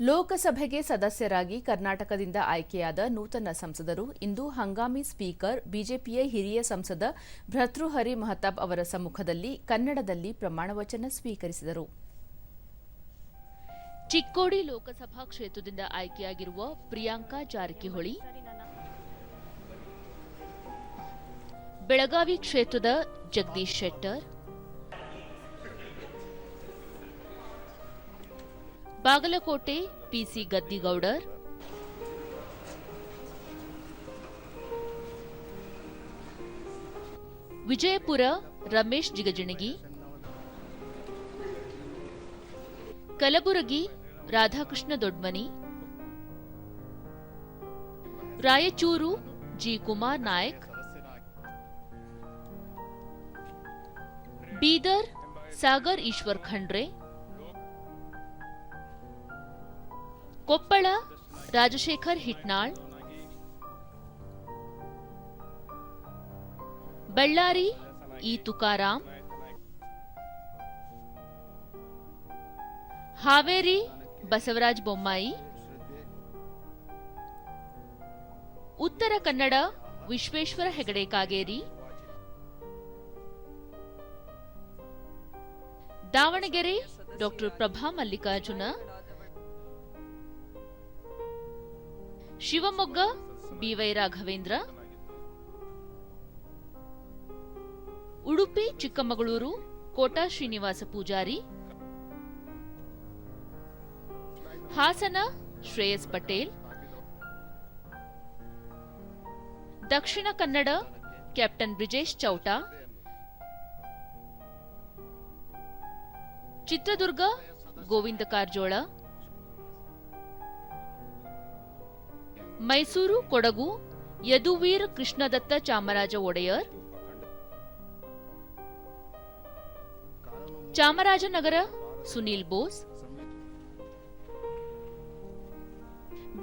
ಲೋಕಸಭೆಗೆ ಸದಸ್ಯರಾಗಿ ಕರ್ನಾಟಕದಿಂದ ಆಯ್ಕೆಯಾದ ನೂತನ ಸಂಸದರು, ಇಂದು ಹಂಗಾಮಿ ಸ್ಪೀಕರ್, ಬಿಜೆಪಿಯ ಹಿರಿಯ ಸಂಸದ ಭರ್ತೃಹರಿ ಮಹತಾಬ್ ಅವರ ಸಮ್ಮುಖದಲ್ಲಿ ಕನ್ನಡದಲ್ಲಿ ಪ್ರಮಾಣವಚನ ಸ್ವೀಕರಿಸಿದರು. ಚಿಕ್ಕೋಡಿ ಲೋಕಸಭಾ ಕ್ಷೇತ್ರದಿಂದ ಆಯ್ಕೆಯಾಗಿರುವ ಪ್ರಿಯಾಂಕಾ ಜಾರಕಿಹೊಳಿ. ಬೆಳಗಾವಿ ಕ್ಷೇತ್ರದ Jagadish Shettar Bagalkote P C Gaddigoudar Vijayapura Ramesh Jigajinagi Kalaburagi Radhakrishna Doddamani Raichur G Kumar Naik Bidar Sagar Eshwar Khandre Koppal, Rajashekar Hitnal, Ballari E Tukaram, Haveri, Basavaraj Bommai, Uttara Kannada, Vishweshwar Hegde Kageri, Davanagere, doctor Prabha Mallikarjun Shivamogga BY Raghavendra, Udupi, Chikkamagaluru, Kota Srinivas Poojary, Hassan, Shreyas Patel, Dakshina Kannada, captain Brijesh Chowta, Chitradurga, Govind Karjol Mysuru, Kodagu, Yaduveer Krishnadatta Chamaraja Wadiyar, Chamarajanagar, Sunil Bose,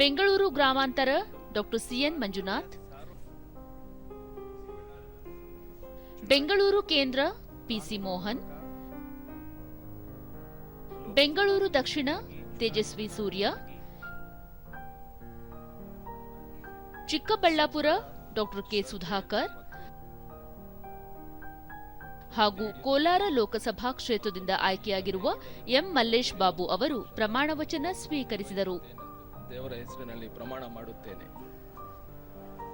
Bengaluru ಗ್ರಾಮಾಂತರ, doctor CN Manjunath, Bengaluru ಕೇಂದ್ರ, PC Mohan, Bengaluru ದಕ್ಷಿಣ, Tejasvi Surya Chikkaballapur, doctor K Sudhakar ಹಾಗೂ ಕೋಲಾರ ಲೋಕಸಭಾ ಕ್ಷೇತ್ರದಿಂದ ಆಯ್ಕೆಯಾಗಿರುವ M Mallesh Babu ಅವರು ಪ್ರಮಾಣವಚನ ಸ್ವೀಕರಿಸಿದರು. ದೇವರ ಹೆಸರಿನಲ್ಲಿ ಪ್ರಮಾಣ ಮಾಡುತ್ತೇನೆ.